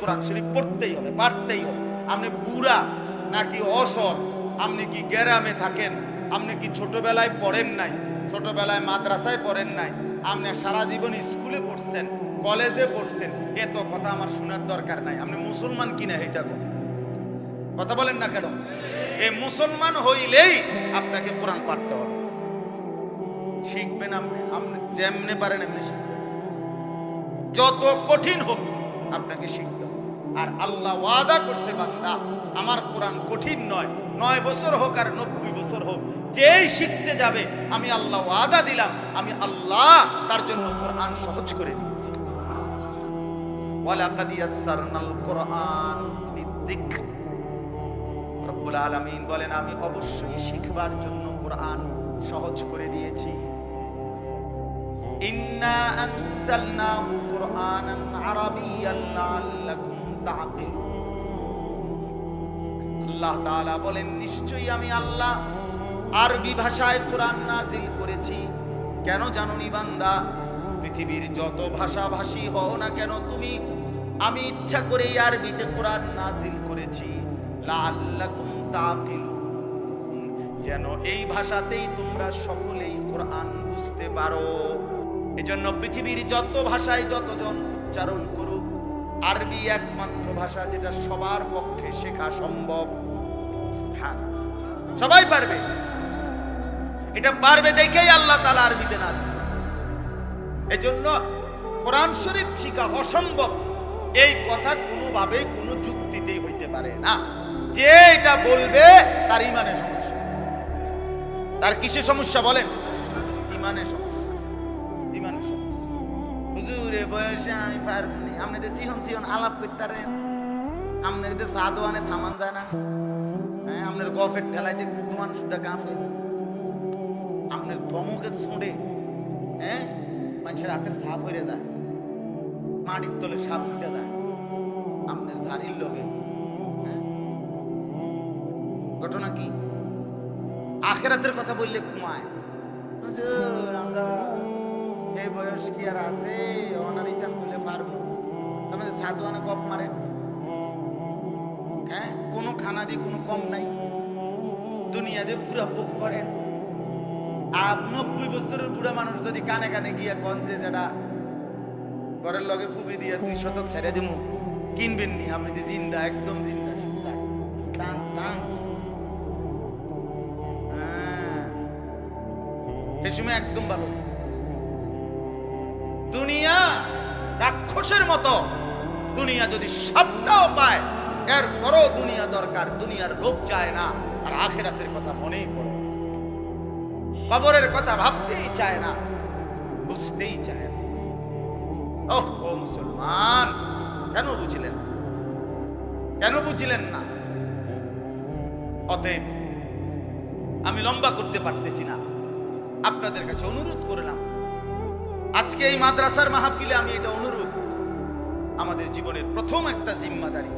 কোরআন শরীফ পড়তেই হবে পারতেই হবে। আপনি বুড়া, নাকি অসর, আপনি কি গ্রামে থাকেন, আপনি কি ছোটবেলায় পড়েন নাই, ছোটবেলায় মাদ্রাসায় পড়েন নাই, আপনি সারা জীবন স্কুলে পড়ছেন, কলেজে পড়ছেন, এত কথা আমার শোনার দরকার নাই। আপনি মুসলমান কিনা এটা গো কথা বলেন না কেন? এ মুসলমান হইলেই আপনাকে কোরআন পাঠতে হবে। শিখবেন আপনি আপনি যেমনে পারেন এমনি শিখবেন। যত কঠিন হোক আপনাকে শিখতে আর আল্লাহ ওয়াদা করছে, বান্দা, আমার কোরআন কঠিন নয়। নয় বছর হোক আর নব্বই বছর হোক, যেই শিখতে যাবে, আমি আল্লাহ ওয়াদা দিলাম, আমি আল্লাহ তার জন্য কোরআন সহজ করে দিয়েছি। বলেন, আমি অবশ্যই শিখবার জন্য কোরআন সহজ করে দিয়েছি। ইন্না আনজালনাহু কুরআনান আরাবিয়ান লাআল্লাকুম তাআকিলুন। আল্লাহ তাআলা বলেন, নিশ্চয়ই আমি আল্লাহ আরবি ভাষায় কোরআন নাজিল করেছি। কেন জানুনি বান্দা? পৃথিবীর যত ভাষাভাষী হও না কেন, তুমি, আমি ইচ্ছা করে আরবিতে কোরআন নাজিল করেছি। লাআল্লাকুম তাআকিলুন। যেন এই ভাষাতেই তোমরা সকলেই কোরআন বুঝতে পারো। এজন্য পৃথিবীর যত ভাষায় যতজন উচ্চারণ করুক, আরবি একমাত্র ভাষা যেটা সবার পক্ষে শেখা সম্ভব। সবাই পারবে? এটা পারবে দেখেই আল্লাহ তালা আরবিতে না এজন্য কোরআন শরীফ শিখা অসম্ভব। এই কথা কোনোভাবে কোনো যুক্তিতেই হইতে পারে না। যে এটা বলবে, তার ইমানের সমস্যা। তার কিসের সমস্যা বলেন? ইমানের সমস্যা। হুজুরে বয়সে আমি পারবনি আপনাদের সিহন সিহন আলাপ করতারেন। আপনাদের সাদোয়ানে থামান যায় না। হ্যাঁ আপনার গফের ঠেলাইতে দোয়ান সুদ্ধা গাফে আপনার ধমকে ছুঁড়ে হ্যাঁ মানুষের রাতের সাপ হয়ে যায়। মাটির তলে সাপ উঠে যায়। আপনার ঝাড়ির লগে হ্যাঁ? ঘটনা কি? আখেরাতের কথা বললে ঘুমায়। আমরা এই বয়স কি আর আছে? অনারিতান বলে পারব। তবে সাধুয়ানা কপ মারেন হ্যাঁ? কোনো খানা দিয়ে কোনো কম নাই। দুনিয়া দিয়ে পুরা ভোগ করেন আর নব্বই বছরের বুড়া মানুষ যদি কানে কানে গিয়া কন যে যেটা, ঘরের লগে ফুবি দিয়ে দুই শতক ছেড়ে দিমু। কিনবেন নি, আপনি যে জিন্দা, একদম জিন্দা। টান টান। হ্যাঁ। এই সময় একদম ভালো। রাক্ষসের মতো। দুনিয়া যদি সবটাও পায় এর এরপরও দুনিয়া দরকার, দুনিয়ার লোভ চায় না, আর আখেরাতের কথা মনেই পড়ে কবরের কথা ভাবতেই চায় না, বুঝতেই চায় না। ওহ, ও মুসলমান, কেন বুঝলেন কেন বুঝলেন না? অতএব আমি লম্বা করতে পারতেছি না। আপনাদের কাছে অনুরোধ করলাম, আজকে এই মাদ্রাসার মাহফিলে আমি এটা অনুরোধ আমাদের জীবনের প্রথম একটা জিম্মাদারি।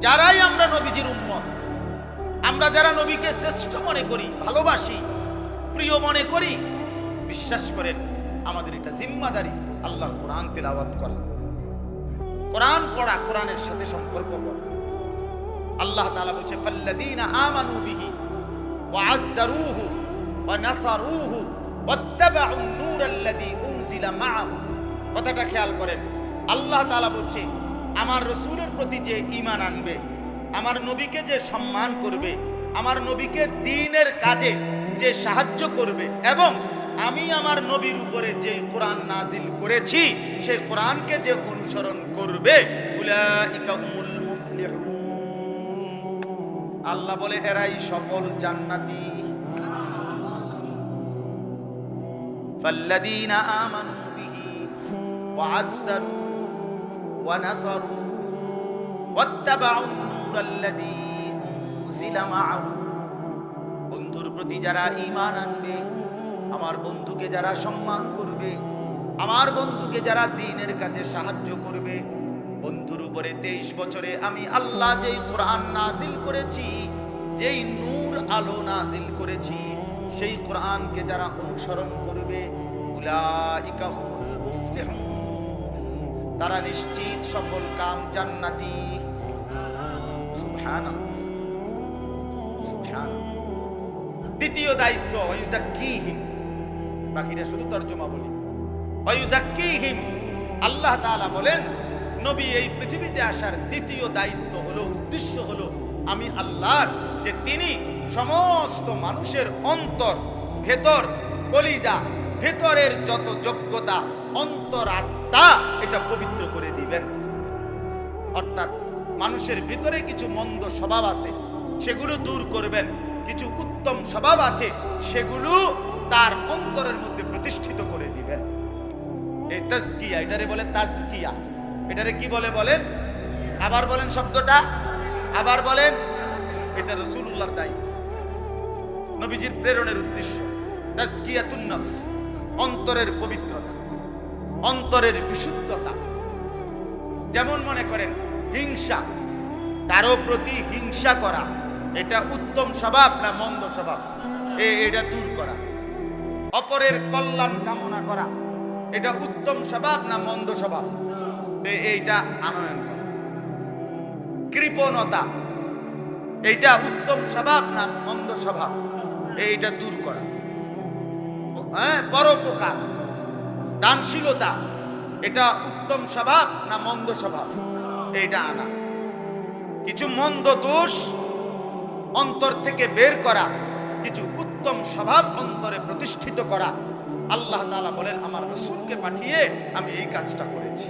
যারাই আমরা নবীজির উম্মত, আমরা যারা নবীকে শ্রেষ্ঠ মনে করি, ভালোবাসি, প্রিয় মনে করি, বিশ্বাস করেন, আমাদের এটা জিম্মাদারি আল্লাহর কোরআন তেলাওয়াত করা। কোরআন পড়া, কোরআনের সাথে সম্পর্ক করা। আল্লাহ তাআলা বলছে, ফাল্লাযীনা আমানু বিহি ওয়া আযযারুহু ওয়া নাসারুহু ওয়াত্তাবাউ নূর আল্লাযী উনজিলা মাআহু। কথাটা খেয়াল করেন। আল্লাহ তাআলা বলছে আমার রসূলের প্রতি যে ঈমান আনবে আমার নবীকে যে সম্মান করবে আমার নবীকে দ্বীনের কাজে যে সাহায্য করবে এবং আমি আমার নবীর উপরে যে কোরআন নাজিল করেছি সেই কোরআনকে যে অনুসরণ করবে উলাইকা হুমুল মুফলিহুন আল্লাহ বলে এরাই সফল জান্নাতি فالذين آمنوا به وعزروا ونصروا واتبعوا النور الذي أنزل معه বন্ধুর প্রতি যারা ঈমান আনবে আমার বন্ধুকে যারা সম্মান করবে আমার বন্ধুকে যারা দিনের কাছে সাহায্য করবে বন্ধুর উপরে তেইশ বছরে আমি আল্লাহ যেই কোরআন নাজিল করেছি যেই নূর আলো নাজিল করেছি সেই কোরআনকে যারা অনুসরণ করবে উলাইকা হুমুল মুফলিহুন তারা নিশ্চিত সফল কাম জান্নাতি। দ্বিতীয় দায়িত্ব ওয়ায়ুজাক্কিহিম বাকিটা শুধু তর্জমা বলি। ওয়ায়ুজাক্কিহিম আল্লাহ তাআলা বলেন, নবী এই পৃথিবীতে আসার দ্বিতীয় দায়িত্ব হলো, উদ্দেশ্য হলো, আমি আল্লাহর, যে তিনি সমস্ত মানুষের অন্তর, ভেতর, কলিজা, ভেতরের যত যোগ্যতা অন্তরাত্মা এটা পবিত্র করে দিবেন। অর্থাৎ মানুষের ভিতরে কিছু মন্দ স্বভাব আছে, সেগুলো দূর করবেন। কিছু উত্তম স্বভাব আছে, সেগুলো তার অন্তরের মধ্যে প্রতিষ্ঠিত করে দিবেন। এই তাজকিয়া, এটারে বলে তাজকিয়া। এটারে কি বলে বলেন? আবার বলেন শব্দটা। আবার বলেন, এটা রসুল্লাহর দায়িত্ব। নবীজির প্রেরণের উদ্দেশ্য, তাজকিয়াতুন নফস, অন্তরের পবিত্রতা। অন্তরের বিশুদ্ধতা। যেমন মনে করেন, হিংসা। কারও প্রতি হিংসা করা, এটা উত্তম স্বভাব না মন্দ স্বভাব? এটা দূর করা। অপরের কল্যাণ কামনা করা, এটা উত্তম স্বভাব না মন্দ স্বভাব? এইটা আনয়ন করা। কৃপণতা, এইটা উত্তম স্বভাব না মন্দ স্বভাব? এইটা দূর করা। হ্যাঁ পরোপকার। দানশীলতা, এটা উত্তম স্বভাব না মন্দ স্বভাব? এইটা আনা। কিছু মন্দ দোষ অন্তর থেকে বের করা, কিছু উত্তম স্বভাব অন্তরে প্রতিষ্ঠিত করা, আল্লাহ তাআলা বলেন, আমার রসুলকে পাঠিয়ে আমি এই কাজটা করেছি।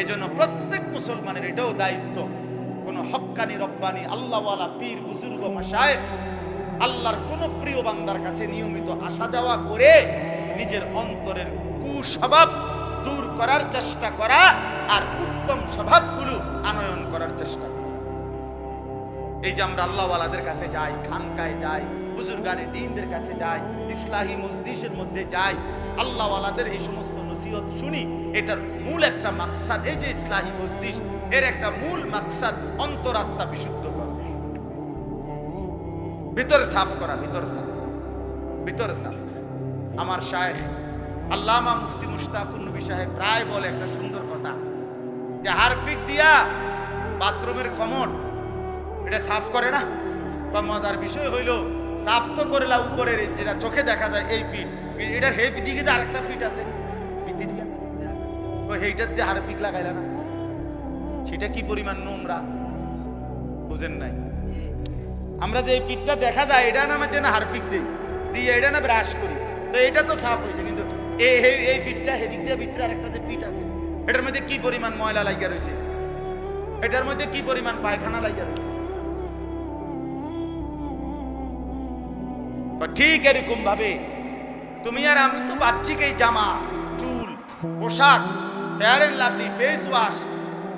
এজন্য প্রত্যেক মুসলমানের এটাও দায়িত্ব। কোন হক্কানি, রব্বানি, আল্লাহওয়ালা, পীর, বুজুর্গ মাসায়েখ আল্লাহর কোন প্রিয় বান্দার কাছে নিয়মিত আসা যাওয়া করে নিজের অন্তরের কুস্বভাব দূর করার চেষ্টা করা আর উত্তম স্বভাবগুলো আনয়ন করার চেষ্টা করা। এই যে আমরা আল্লাহওয়ালাদের কাছে যাই, খানকায় যাই, বুজুর্গানে দিনদের কাছে যাই, ইসলাহি মসজিদের মধ্যে যাই, আল্লাহওয়ালাদের এই সমস্ত নসিহত শুনি, এটার মূল একটা মাকসাদ, এই যে ইসলাহি মসজিদ এর একটা মূল মাকসাদ অন্তরাত্মা বিশুদ্ধ করা। ভিতর সাফ করা, ভিতর সাফ। ভিতর সাফ। আমার শায়েখ আল্লামা মুফতি মুশতাকুর নবী সাহেব প্রায় বলে একটা সুন্দর কথা। যে হারফিক দিয়া বাথরুমের কমট এটা সাফ করে না? বা মজার বিষয় হইল, সাফ তো করলা উপরের যেটা চোখে দেখা যায় এই ফিট। এটার হে দিকে যে আরেকটা ফিট আছে। ভিত্তি দিয়া। সেইটার যে হারফিক লাগাইলা না, সেটা কি পরিমাণ নোংরা? বুঝেন নাই। আমরা যে এই পিঠটা দেখা যায়, এটা না আমাদের না হারফিক দিই। দিয়ে এটা না ব্রাশ করি। তো এটা তো সাফ হয়েছে এই, এই- ফিটটা হেদিক দিয়ে ভিতরে আরেকটা যে পিঠ আছে, এটার মধ্যে কি পরিমাণ ময়লা লাগিয়া রয়েছে এটার মধ্যে কি পরিমাণ পায়খানা লাগিয়া রয়েছে ঠিক এরকম ভাবে। তুমি আর আমি তো বাহ্যিক এই জামা, চুল, পোশাক Fair and Lovely face wash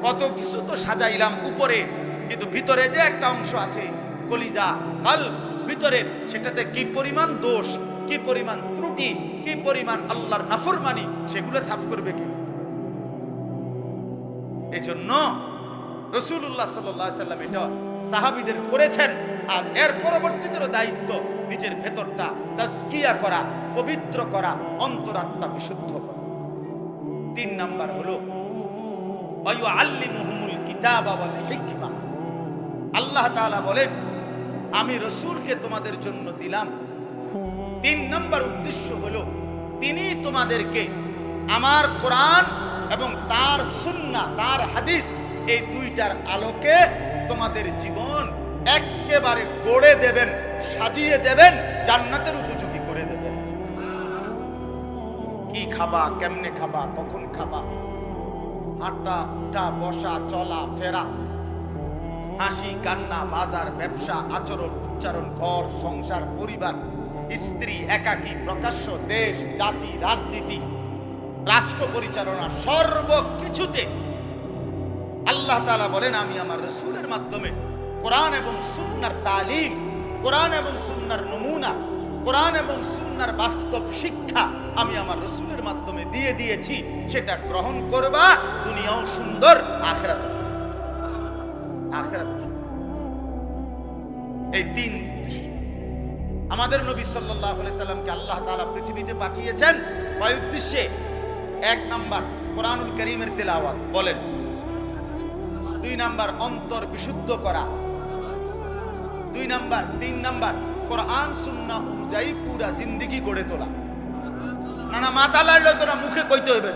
কত কিছু তো সাজাইলাম উপরে, কিন্তু ভিতরে যে একটা অংশ আছে, কলিজা, কাল, ভিতরে সেটাতে কি পরিমাণ দোষ? কি পরিমাণ ত্রুটি, কি পরিমাণ আল্লাহর নাফরমানি, সেগুলো সাফ করবে কি? এই জন্য রসুল্লাহ সাল্লাম এটা সাহাবিদের করেছেন, আর এর পরবর্তীতেও দায়িত্ব নিজের ভেতরটা তাজকিয়া করা, পবিত্র করা, অন্তরাত্মা বিশুদ্ধ করা। তিন নাম্বার হলো ওয়ায়ু আল্লিমুহুমুল কিতাবা ওয়াল হিকমা। আল্লাহ তাআলা বলেন, আমি রসুলকে তোমাদের জন্য দিলাম তিন নম্বর উদ্দেশ্য হলো, তিনি তোমাদেরকে আমার কোরআন এবং তার সুন্না তার হাদিস, এই দুইটার আলোকে তোমাদের জীবন একেবারে গড়ে দেবেন, সাজিয়ে দেবেন, জান্নাতের উপযোগী করে দেবেন। কি খাবা, কেমনে খাবা, কখন খাবা? হাঁটা, উঠা, বসা, চলা, ফেরা। হাসি, কান্না, বাজার, ব্যবসা, আচরণ, উচ্চারণ, ঘর, সংসার, পরিবার। স্ত্রী, একাকী, প্রকাশ্য দেশ, জাতি, রাজনীতি, রাষ্ট্র পরিচালনা সর্বকিছুতে আল্লাহ তালা বলেন, আমি আমার রসুলের মাধ্যমে কোরআন এবং সুন্নার তালিম, কোরআন এবং সুন্নার নমুনা, কোরআন এবং সুন্নার বাস্তব শিক্ষা আমি আমার রসুলের মাধ্যমে দিয়ে দিয়েছি। সেটা গ্রহণ করবা, দুনিয়াও সুন্দর আখেরাত সুন্দর। সুন্দর। এই তিন আমাদের নবী আলাইহি সাল্লামকে আল্লাহ তালা পৃথিবীতে পাঠিয়েছেন। কয় উদ্দেশ্যে? এক নাম্বার, কোরআনুল করিমের তেলাওয়াত। বলেন। দুই নাম্বার, অন্তর বিশুদ্ধ করা। দুই নাম্বার, তিন নাম্বার, কোরআন সুন্না অনুযায়ী পুরা জিন্দিগি গড়ে তোলা। না না মাথা তোরা মুখে কইতে হইবে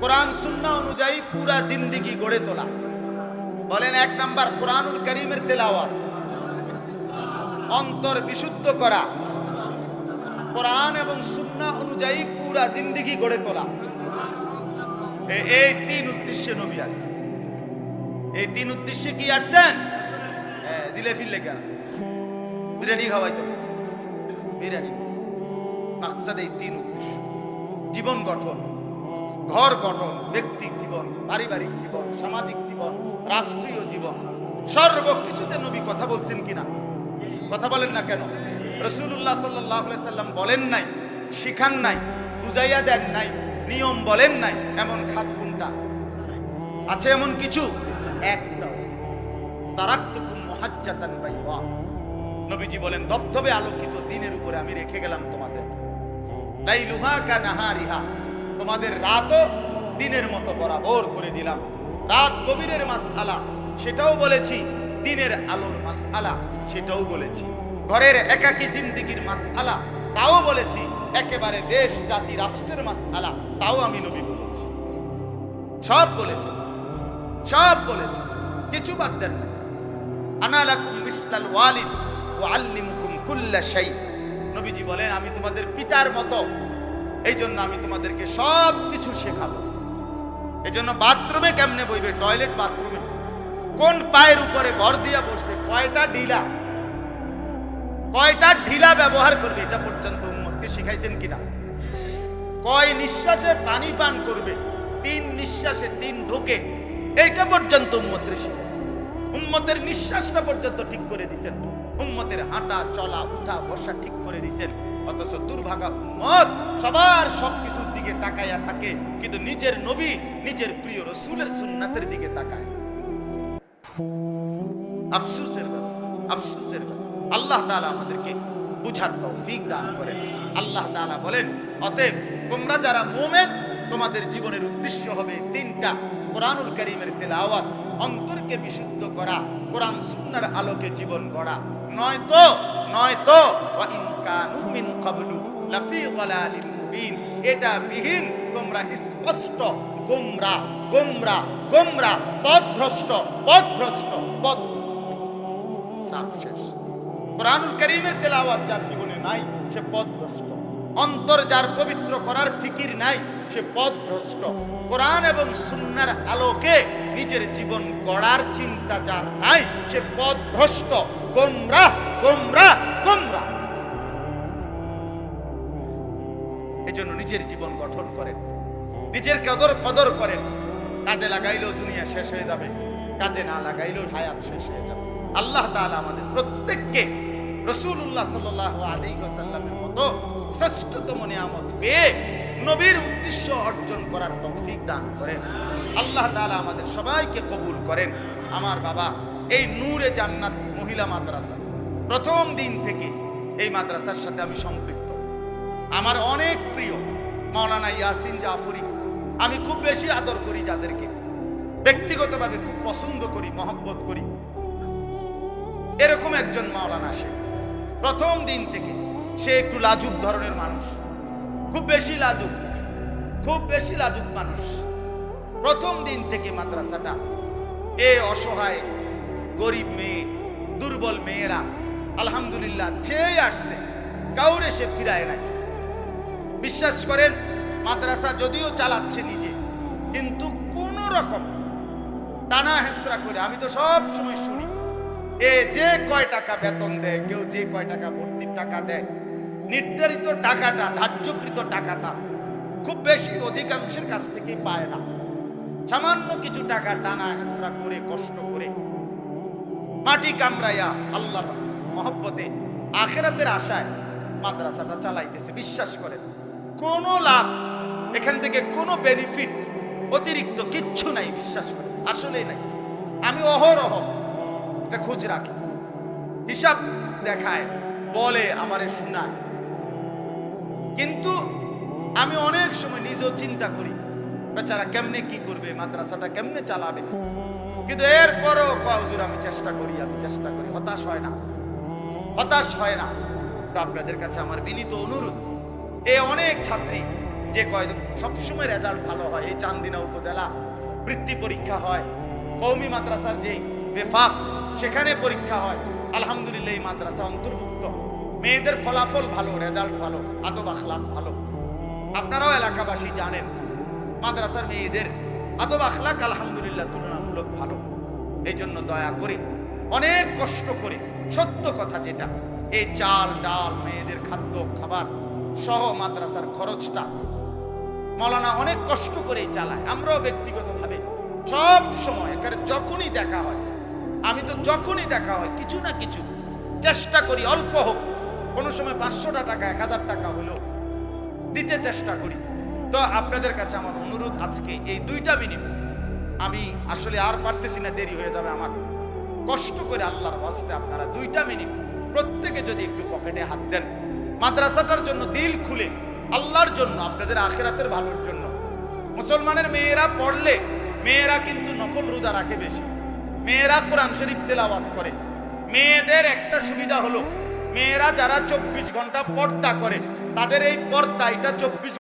কোরআন সুন্না অনুযায়ী পুরা জিন্দিগি গড়ে তোলা। বলেন, এক নাম্বার, কোরআনুল করিমের তেলাওয়াত। অন্তর বিশুদ্ধ করা। কোরআন এবং সুন্না অনুযায়ী পুরা জিন্দিগি গড়ে তোলা। এই তিন উদ্দেশ্যে নবী আসছে। এই তিন উদ্দেশ্যে কি আসছেন? জিলেফির লেখা বিরিয়ানি খাওয়াই তো। বিরিয়ানি। মাকসাদ এই তিন উদ্দেশ্য। জীবন গঠন, ঘর গঠন ব্যক্তি জীবন, পারিবারিক জীবন, সামাজিক জীবন, রাষ্ট্রীয় জীবন। সর্বকিছুতে নবী কথা বলছেন কিনা? কথা বলেন না কেন? রসুল্লাহ সাল্লাহ সাল্লাম বলেন নাই, শিখান নাই, বুঝাইয়া দেন নাই, নিয়ম বলেন নাই, এমন খাত কোনটা? আছে এমন কিছু? একটাও তারাক্তুকুম মুহাজ্জাতান বাইদা। নবীজি বলেন দবদবে আলোকিত দিনের উপরে আমি রেখে গেলাম তোমাদের। লাইলুহা কা নাহারিহা। তোমাদের রাতও দিনের মতো বরাবর করে দিলাম। রাত গভীরের মাসআলা, সেটাও বলেছি। দিনের আলোর মাসআলা, সেটাও বলেছি। ঘরের একাকী জিন্দিগির মাসআলা, তাও বলেছি, একেবারে দেশ, জাতি, রাষ্ট্রের মাসআলা, তাও আমি নবী বলেছি। সব বলেছেন সব বলেছেন কিছু বাদ দেন না। আনা লাকুম মিসলাল ওয়ালিদ ওয়া আল্লিমুকুম কুল্লা শাই। নবীজি বলেন, আমি তোমাদের পিতার মতো এই জন্য আমি তোমাদেরকে সব কিছু শেখাবো। এই জন্য বাথরুমে কেমনে বইবে? টয়লেট বাথরুমে। কোন পায়ের উপরে ভর দিয়া বসবে কয়টা ঢিলা? কয়টা ঢিলা ব্যবহার করবে? এটা পর্যন্ত উম্মতকে শিখাইছেন কিনা? কয় নিঃশ্বাসে পানি পান করবে? তিন নিঃশ্বাসে তিন ঢোকে। এইটা পর্যন্ত উম্মতের শিখাইছে উম্মতের নিঃশ্বাসটা পর্যন্ত ঠিক করে দিছেন। উম্মতের হাঁটা, চলা, উঠা, বসা ঠিক করে দিছেন। অথচ দুর্ভাগা উম্মত সবার সবকিছুর দিকে তাকাইয়া থাকে, কিন্তু নিজের নবী, নিজের প্রিয় রসুলের সুন্নাতের দিকে তাকায় আফসুসের আফসুসের আল্লাহ তাআলা আমাদেরকে বুঝার তৌফিক দান করেন। আল্লাহ তাআলা বলেন, অতএব তোমরা যারা মোমেন, তোমাদের জীবনের উদ্দেশ্য হবে তিনটা। কোরআনুল করিমের তেলাওয়াত, অন্তরকে বিশুদ্ধ করা, কোরআন সুন্নাহর আলোকে জীবন গড়া। নয়তো নয়তো মিন ক্বাবলু লাফি মুবিন। এটা বিহীন, তোমরা স্পষ্ট গোমরা গোমরা গোমরা পথভ্রষ্ট পথভ্রষ্ট পথভ্রষ্ট সাফ শেষ। কোরআনুল করিমের তেলাওয়াত যার জীবনে নাই, সে পথভ্রষ্ট অন্তর যার পবিত্র করার ফিকির নাই, সে পথভ্রষ্ট কোরআন এবং সুন্নার আলোকে নিজের জীবন গড়ার চিন্তা যার নাই, সে পথভ্রষ্ট গোমরা গোমরা গোমরা। এই জন্য নিজের জীবন গঠন করেন। নিজের কদর কদর করেন। কাজে লাগাইলেও দুনিয়া শেষ হয়ে যাবে, কাজে না লাগাইলেও হায়াত শেষ হয়ে যাবে। আল্লাহ তাআলা আমাদের প্রত্যেককে রসুল্লাহ সাল্লাহ আলী সাল্লামের মতো শ্রেষ্ঠতম নিয়ামত পেয়ে নবীর উদ্দেশ্য অর্জন করার তৌফিক দান করেন। আল্লাহ তাআলা আমাদের সবাইকে কবুল করেন। আমার বাবা এই নূরে জান্নাত মহিলা মাদ্রাসা, প্রথম দিন থেকে এই মাদ্রাসার সাথে আমি সম্পৃক্ত। আমার অনেক প্রিয় মাওলানা ইয়াসিন জাফরি আমি খুব বেশি আদর করি যাদেরকে। ব্যক্তিগতভাবে খুব পছন্দ করি, মহব্বত করি। এরকম একজন মাওলানা সে। প্রথম দিন থেকে সে একটু লাজুক ধরনের মানুষ। খুব বেশি লাজুক, খুব বেশি লাজুক মানুষ। প্রথম দিন থেকে মাদ্রাসাটা এ অসহায়, গরিব মেয়ে, দুর্বল মেয়েরা, আলহামদুলিল্লাহ চেয়ে আসছে, কাউরে সে ফিরায় নাই। বিশ্বাস করেন মাদ্রাসা যদিও চালাচ্ছে নিজে, কিন্তু কোন রকম টানা হেসরা করে, আমি তো সব সময় শুনি, এ যে কয় টাকা বেতন দেয়, কেউ যে কয় টাকা ভর্তির টাকা দেয়, নির্ধারিত টাকাটা, ধার্যকৃত টাকাটা খুব বেশি অধিকাংশের কাছ থেকে পায় না। সামান্য কিছু টাকা টানা হেসরা করে, কষ্ট করে, মাটি কামড়াইয়া আল্লাহর মহব্বতে আখেরাতের আশায় মাদ্রাসাটা চালাইতেছে, বিশ্বাস করেন, কোনো লাভ এখান থেকে কোনো বেনিফিট অতিরিক্ত কিচ্ছু নাই, বিশ্বাস করে। আসলেই নাই। আমি অহরহ এটা খোঁজ রাখি। হিসাব দেখায়, বলে আমারে শোনায়। কিন্তু আমি অনেক সময় নিজেও চিন্তা করি, বেচারা কেমনে কি করবে, মাদ্রাসাটা কেমনে চালাবে। কিন্তু এরপরও কয়, হুজুর, আমি চেষ্টা করি, আমি চেষ্টা করি। হতাশ হয় না। হতাশ হয় না। তো আপনাদের কাছে আমার বিনীত অনুরোধ, এ অনেক ছাত্রী যে কয় সবসময় রেজাল্ট ভালো হয়। এই চান্দিনা উপজেলা বৃত্তি পরীক্ষা হয়। কৌমি মাদ্রাসার যে বেফাক, সেখানে পরীক্ষা হয়। আলহামদুলিল্লাহ, এই মাদ্রাসা অন্তর্ভুক্ত। মেয়েদের ফলাফল ভালো রেজাল্ট ভালো, আদব আখলাক ভালো। আপনারাও এলাকাবাসী জানেন, মাদ্রাসার মেয়েদের আদব আখলাক আলহামদুলিল্লাহ তুলনামূলক ভালো। এই জন্য দয়া করে, অনেক কষ্ট করে, সত্য কথা যেটা, এই চাল, ডাল, মেয়েদের খাদ্য, খাবার সহ মাদ্রাসার খরচটা মৌলানা অনেক কষ্ট করেই চালায়। আমরাও ব্যক্তিগতভাবে সব সময় একেবারে যখনই দেখা হয়, আমি তো যখনই দেখা হয় কিছু না কিছু চেষ্টা করি, অল্প হোক। কোনো সময় পাঁচশোটা টাকা, এক হাজার টাকা হলেও দিতে চেষ্টা করি। তো আপনাদের কাছে আমার অনুরোধ আজকে, এই দুইটা মিনিট আমি আসলে আর পারতেছি না, দেরি হয়ে যাবে আমার। কষ্ট করে আল্লাহর ওয়াস্তে আপনারা দুইটা মিনিট প্রত্যেকে যদি একটু পকেটে হাত দেন, মাদ্রাসাটার জন্য দিল খুলে আল্লাহর জন্য, আপনাদের আখেরাতের ভালোর জন্য। মুসলমানের মেয়েরা পড়লে, মেয়েরা কিন্তু নফল রোজা রাখে বেশি। মেয়েরা কোরআন শরীফ তেলাওয়াত করে। মেয়েদের একটা সুবিধা হলো, মেয়েরা যারা চব্বিশ ঘণ্টা পর্দা করে, তাদের এই পর্দা এটা চব্বিশ